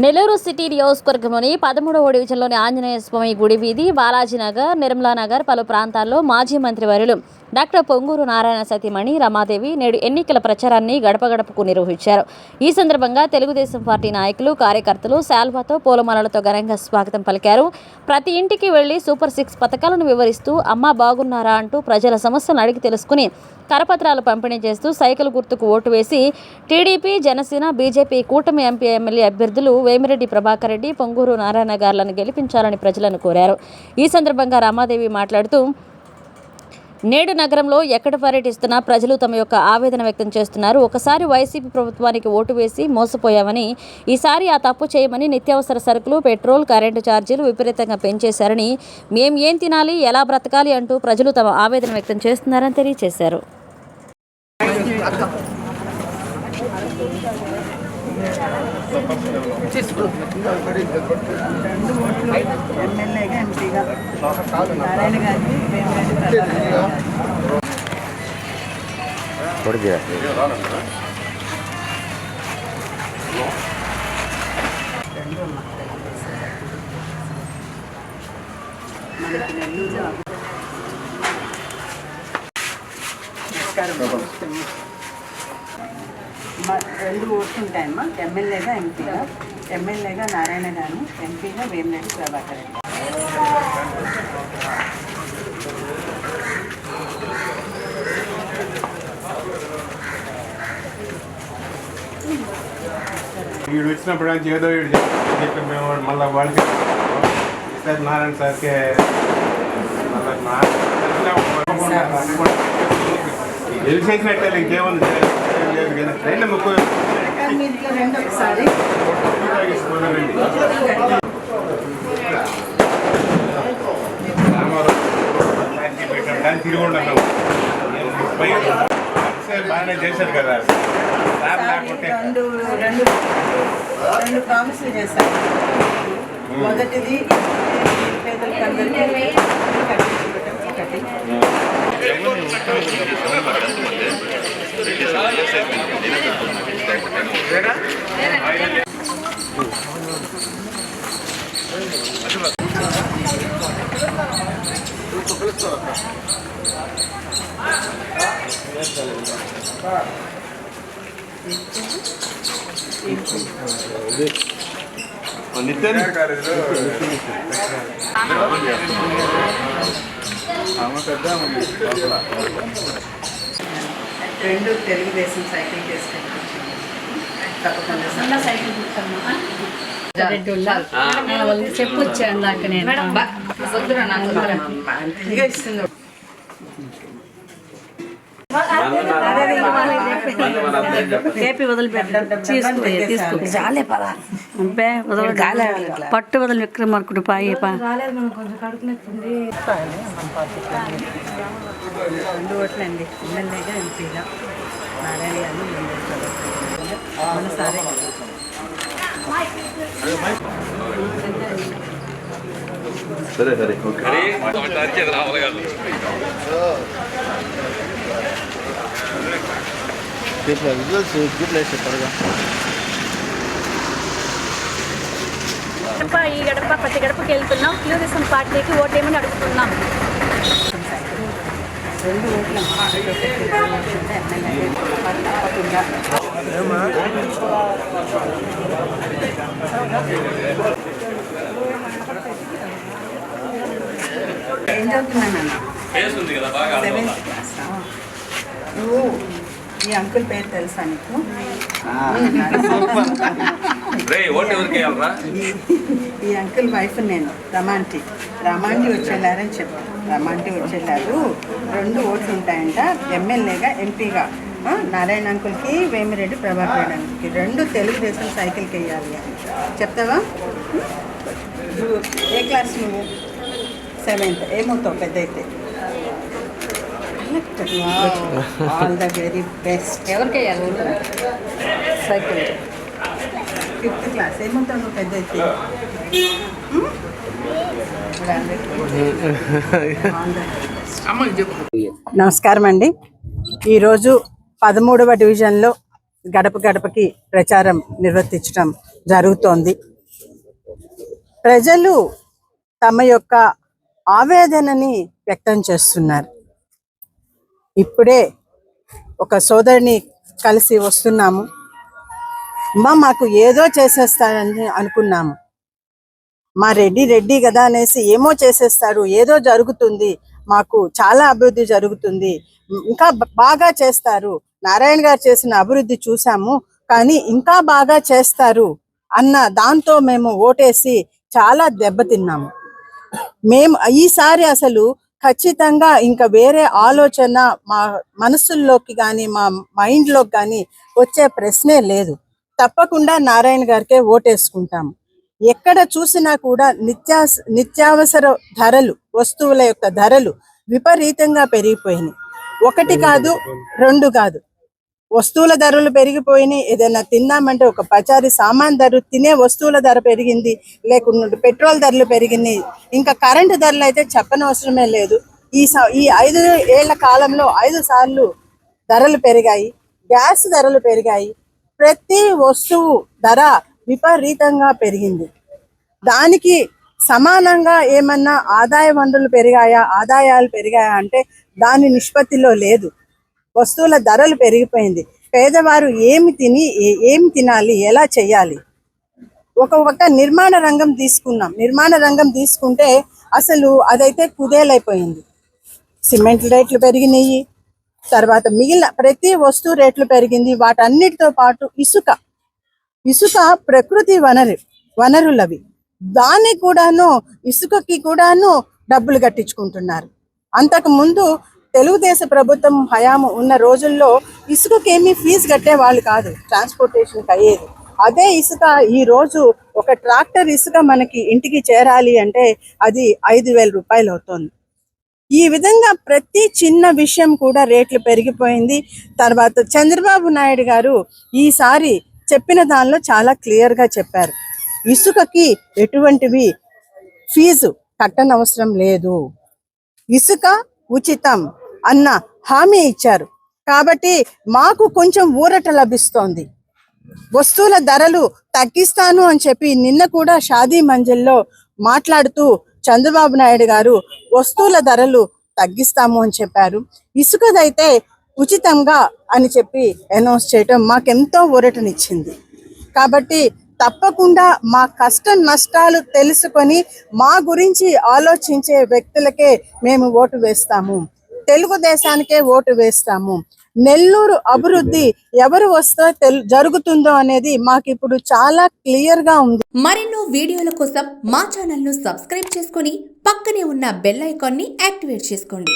Nellore city నియోజకవర్గంలోని పదమూడవ డివిజన్లోని ఆంజనేయ స్వామి గుడి వీధి బాలాజీనగర్ నిర్మలానగర్ పలు ప్రాంతాల్లో మాజీ మంత్రి వర్యులు డాక్టర్ పొంగూరు నారాయణ సతీమణి రమాదేవి నేడు ఎన్నికల ప్రచారాన్ని గడపగడపకు నిర్వహించారు. ఈ సందర్భంగా తెలుగుదేశం పార్టీ నాయకులు కార్యకర్తలు శాల్వాతో పూలమాలలతో ఘనంగా స్వాగతం పలికారు. ప్రతి ఇంటికి వెళ్ళి సూపర్ సిక్స్ పథకాలను వివరిస్తూ అమ్మ బాగున్నారా అంటూ ప్రజల సమస్యలను అడిగి తెలుసుకుని కరపత్రాలు పంపిణీ చేస్తూ సైకిల్ గుర్తుకు ఓటు వేసి టీడీపీ జనసేన బీజేపీ కూటమి ఎంపీ ఎమ్మెల్యే అభ్యర్థులు వేమిరెడ్డి ప్రభాకర్ రెడ్డి పొంగూరు నారాయణ గారులను గెలిపించాలని ప్రజలను కోరారు. ఈ సందర్భంగా రామాదేవి మాట్లాడుతూ నేడు నగరంలో ఎక్కడ పర్యటిస్తున్నా ప్రజలు తమ యొక్క ఆవేదన వ్యక్తం చేస్తున్నారు. ఒకసారి వైసీపీ ప్రభుత్వానికి ఓటు వేసి మోసపోయామని ఈసారి ఆ తప్పు చేయమని నిత్యావసర సరుకులు పెట్రోల్ కరెంటు ఛార్జీలు విపరీతంగా పెంచేశారని మేం ఏం తినాలి ఎలా బ్రతకాలి అంటూ ప్రజలు తమ ఆవేదన వ్యక్తం చేస్తున్నారని తెలియజేశారు ఎమ్మెల్యేగా ఎంపీగా నారాయణ గారిని వేమిరెడ్డి ప్రభాకర్ రెడ్డి. రెండు మాకు తెలియజేశారు. మనకి నెల్లూరు నమస్కారం మా రెండు ఓట్లు ఉంటాయమ్మా ఎమ్మెల్యేగా ఎంపీగా. ఎమ్మెల్యేగా నారాయణ గారు ఎంపీగా వేమిరెడ్డి ప్రభాకర్ రెడ్డి. వీడు వచ్చినప్పుడు ఏదో వీడు చెప్పి మేము మళ్ళీ వాళ్ళకి సార్ నారాయణ సార్కి గెలిచేసినట్టే ఇంకేముంది ఏం లేదు ముక్కు రెండు ఒకసారి తిరిగి బాగానే చేశారు కదా రెండు రెండు రెండు ప్రామిస్లు చేశారు మొదటిది పేదలకు అందరికీ కట్టించుకోవటం ఒకటి రెండు తెలుగుదేశం సైకిల్ తప్పకుండా సార్. సైకిల్ నేను. ఇస్తుంది కేపీ వదిలిపెట్టాడు తీసుకో తీసుకో జాలే పదా అబ్బే వదల పట్టు వదిలి విక్రమార్కుడు పాయి పా రెండు ఓట్లండి ఎమ్మెల్యేగా ఎంపీగా నారాయణ గారిని వేమిరెడ్డి ప్రభాకర్ సరే సరే ఓకే గడప ఈ గడప ప్రతి గడపకి వెళ్తున్నాం. తెలుగుదేశం పార్టీకి ఓటేమని అడుగుతున్నాం? రెండు ఓట్లు ఏం చదువుతున్నానన్న నువ్వు ఈ అంకుల్ పేరు తెలుసా నీకు? ఈ- ఈ అంకుల్ వైఫ్ నేను రమాంటి. రమాంటి వచ్చేళ్ళారని చెప్పాను రమాంటి వచ్చేళ్ళారు. రెండు ఓట్లు ఉంటాయంట ఎమ్మెల్యేగా ఎంపీగా. నారాయణ అంకుల్కి వేమిరెడ్డి ప్రభాకర్ రెడ్డి అంకుల్కి. రెండు తెలుగుదేశం సైకిల్కి వేయాలి అని. చెప్తావా? ఏ క్లాస్ నువ్వు? సెవెంత్. ఏమవుతావు పెద్ద అయితే ఆల్ ద వెరీ బెస్ట్ ఎవరికి సైకిల్. ఫిఫ్త్ క్లాస్ ఏమవుతావు నువ్వు పెద్ద అయితే నమస్కారం అండి. ఈరోజు పదమూడవ డివిజన్లో గడప గడపకి ప్రచారం నిర్వర్తించడం జరుగుతోంది. ప్రజలు తమ యొక్క ఆవేదనని వ్యక్తం చేస్తున్నారు. ఇప్పుడే ఒక సోదరిని కలిసి వస్తున్నాము. అమ్మా మాకు ఏదో చేసేస్తాడని అనుకున్నాము. మా రెడ్డి రెడ్డి కదా అనేసి ఏమో చేసేస్తాడు ఏదో జరుగుతుంది మాకు చాలా అభివృద్ధి జరుగుతుంది ఇంకా బాగా చేస్తారు. నారాయణ గారు చేసిన అభివృద్ధి చూసాము కానీ ఇంకా బాగా చేస్తారు అన్న దాంతో మేము ఓటేసి చాలా దెబ్బతిన్నాము. మేము ఈసారి అసలు ఖచ్చితంగా ఇంకా వేరే ఆలోచన మా మనసుల్లోకి కానీ మా మైండ్లోకి కానీ వచ్చే ప్రశ్నే లేదు. తప్పకుండా నారాయణ గారికే ఓటేసుకుంటాము. ఎక్కడ చూసినా కూడా నిత్యా నిత్యావసర ధరలు వస్తువుల యొక్క ధరలు విపరీతంగా పెరిగిపోయినాయి. ఒకటి కాదు రెండు కాదు. వస్తువుల ధరలు పెరిగిపోయినాయి. ఏదైనా తిన్నామంటే ఒక పచారి సామాన్ ధర తినే వస్తువుల ధర పెరిగింది. లేకుండా పెట్రోల్ ధరలు పెరిగినాయి. ఇంకా కరెంటు ధరలు అయితే చెప్పనవసరమే లేదు. ఈ స- ఈ ఐదు ఏళ్ళ కాలంలో ఐదు సార్లు ధరలు పెరిగాయి. గ్యాస్ ధరలు పెరిగాయి. ప్రతి వస్తువు ధర విపరీతంగా పెరిగింది. దానికి సమానంగా ఏమన్నా ఆదాయ వనరులు పెరిగాయా? ఆదాయాలు పెరిగాయా అంటే దాని నిష్పత్తిలో లేదు. వస్తువుల ధరలు పెరిగిపోయింది. పేదవారు ఏమి తిని ఏమి తినాలి ఎలా చేయాలి? ఒక ఒక నిర్మాణ రంగం తీసుకున్నాం. నిర్మాణ రంగం తీసుకుంటే అసలు అదైతే కుదేలైపోయింది. సిమెంట్ రేట్లు పెరిగినాయి. తర్వాత మిగిలిన ప్రతి వస్తువు రేట్లు పెరిగింది. వాటన్నిటితో పాటు ఇసుక. ఇసుక ప్రకృతి వనరు వనరులవి. దాన్ని కూడాను ఇసుకకి కూడాను డబ్బులు కట్టించుకుంటున్నారు. అంతకు ముందు తెలుగుదేశ ప్రభుత్వం హయాము ఉన్న రోజుల్లో ఇసుకకి ఫీజు కట్టే వాళ్ళు కాదు ట్రాన్స్పోర్టేషన్కి అయ్యేది. అదే ఇసుక ఈ రోజు ఒక ట్రాక్టర్ ఇసుక మనకి ఇంటికి చేరాలి అంటే అది ఐదు వేల రూపాయలు అవుతుంది. ఈ విధంగా ప్రతి చిన్న విషయం కూడా రేట్లు పెరిగిపోయింది. తర్వాత చంద్రబాబు నాయుడు గారు ఈసారి చెప్పిన దానిలో చాలా క్లియర్గా చెప్పారు. ఇసుకకి ఎటువంటివి ఫీజు కట్టనవసరం లేదు. ఇసుక ఉచితం. అన్న హామీ ఇచ్చారు. కాబట్టి మాకు కొంచెం ఊరట లభిస్తోంది. వస్తువుల ధరలు తగ్గిస్తాను అని చెప్పి నిన్న కూడా షాదీ మంజిల్లో మాట్లాడుతూ చంద్రబాబు నాయుడు గారు వస్తువుల ధరలు తగ్గిస్తాము అని చెప్పారు. ఇసుకదైతే ఉచితంగా అని చెప్పి అనౌన్స్ చేయటం మాకెంతో ఊరటనిచ్చింది. కాబట్టి తప్పకుండా మా కష్ట నష్టాలు తెలుసుకొని మా గురించి ఆలోచించే వ్యక్తులకే మేము ఓటు వేస్తాము. తెలుగుదేశానికే ఓటు వేస్తాము. నెల్లూరు అభివృద్ధి ఎవరు వస్తే తెలు జరుగుతుందో అనేది మాకు ఇప్పుడు చాలా క్లియర్గా ఉంది. మరెన్నో వీడియోల కోసం మా ఛానల్ను సబ్స్క్రైబ్ చేసుకొని పక్కనే ఉన్న బెల్ ఐకాన్ని యాక్టివేట్ చేసుకోండి.